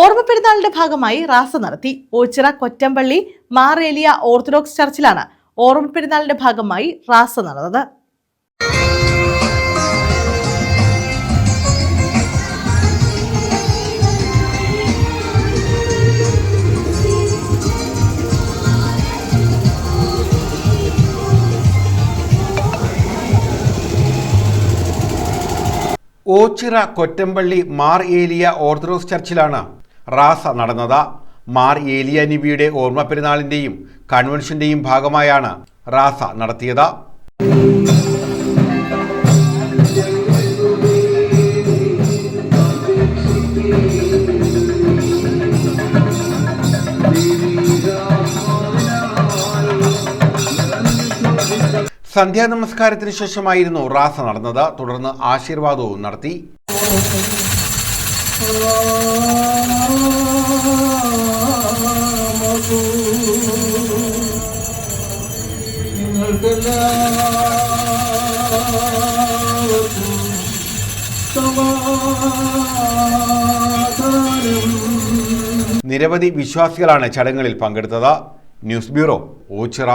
ഓർമ്മ പെരുന്നാളിന്റെ ഭാഗമായി റാസ നടത്തി. ഓച്ചിറ കൊറ്റമ്പള്ളി മാറേലിയ ഓർത്തഡോക്സ് ചർച്ചിലാണ് ഓർമ്മ പെരുന്നാളിന്റെ ഭാഗമായി റാസ നടന്നത്. ഓച്ചിറ കൊറ്റമ്പള്ളി മാർ ഏലിയ ഓർത്തഡോക്സ് ചർച്ചിലാണ് റാസ നടന്നത്. മാർ ഏലിയ നിബിയുടെ ഓർമ്മ പെരുന്നാളിന്റെയും കൺവെൻഷന്റെയും ഭാഗമായാണ് റാസ നടത്തിയത്. സന്ധ്യാ നമസ്കാരത്തിന് ശേഷമായിരുന്നു റാസ നടന്നത്. തുടർന്ന് ആശീർവാദവും നടത്തി. നിരവധി വിശ്വാസികളാണ് ചടങ്ങുകളിൽ പങ്കെടുത്തത്. News bureau Ochira.